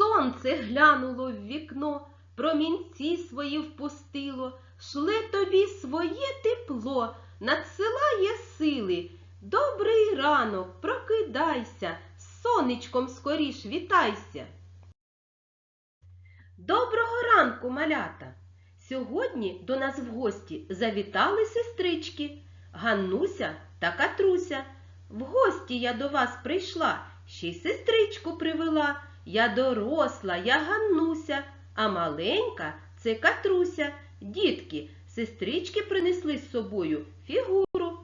Сонце глянуло в вікно, промінці свої впустило, шле тобі своє тепло, надсилає сили. Добрий ранок, прокидайся, сонечком скоріш вітайся. Доброго ранку, малята! Сьогодні до нас в гості завітали сестрички Ганнуся та Катруся. В гості я до вас прийшла, ще й сестричку привела. Я доросла, я Ганнуся, а маленька це Катруся. Дітки, сестрички принесли з собою фігуру.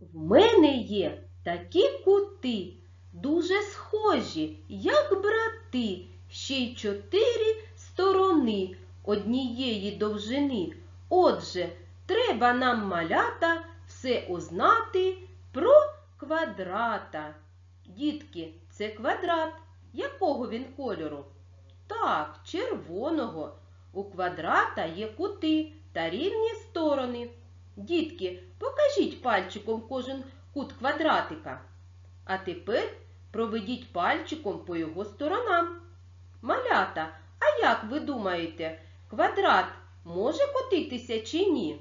В мене є такі кути, дуже схожі, як брати, ще й чотири сторони однієї довжини. Отже, треба нам малята все узнати про квадрата. Дітки, це квадрат. Якого він кольору? Так, червоного. У квадрата є кути та рівні сторони. Дітки, покажіть пальчиком кожен кут квадратика. А тепер проведіть пальчиком по його сторонам. Малята, а як ви думаєте, квадрат може котитися чи ні?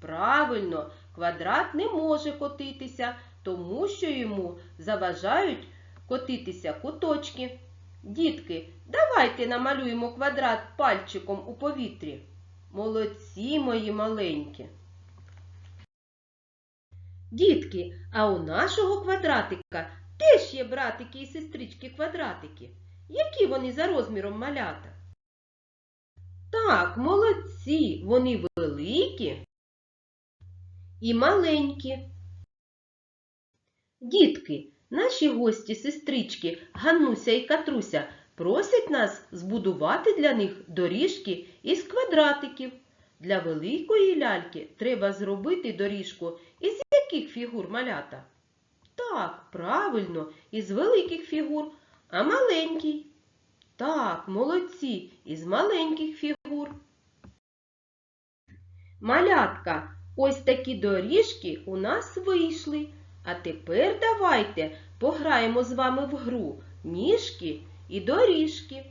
Правильно, квадрат не може котитися, тому що йому заважають котитися куточки. Дітки, давайте намалюємо квадрат пальчиком у повітрі. Молодці мої маленькі. Дітки, а у нашого квадратика теж є братики і сестрички квадратики. Які вони за розміром малята? Так, молодці, вони великі і маленькі. Дітки, наші гості, сестрички Ганнуся і Катруся просять нас збудувати для них доріжки із квадратиків. Для великої ляльки треба зробити доріжку із яких фігур малята? Так, правильно, із великих фігур, а маленький. Так, молодці, із маленьких фігур. Малятка, ось такі доріжки у нас вийшли. А тепер давайте пограємо з вами в гру ніжки і доріжки.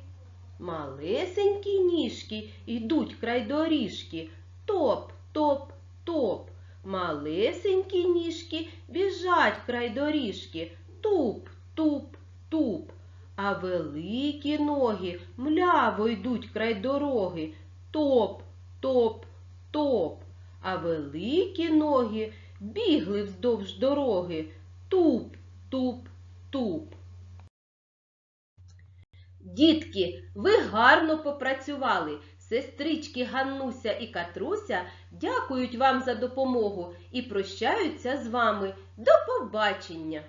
Малесенькі ніжки йдуть край доріжки. Топ, топ, топ. Малесенькі ніжки біжать край доріжки. Туп, туп, туп. А великі ноги мляво йдуть край дороги. Топ, топ, топ. А великі ноги бігли вздовж дороги. Туп, туп, туп. Дітки, ви гарно попрацювали. Сестрички Ганнуся і Катруся дякують вам за допомогу і прощаються з вами. До побачення!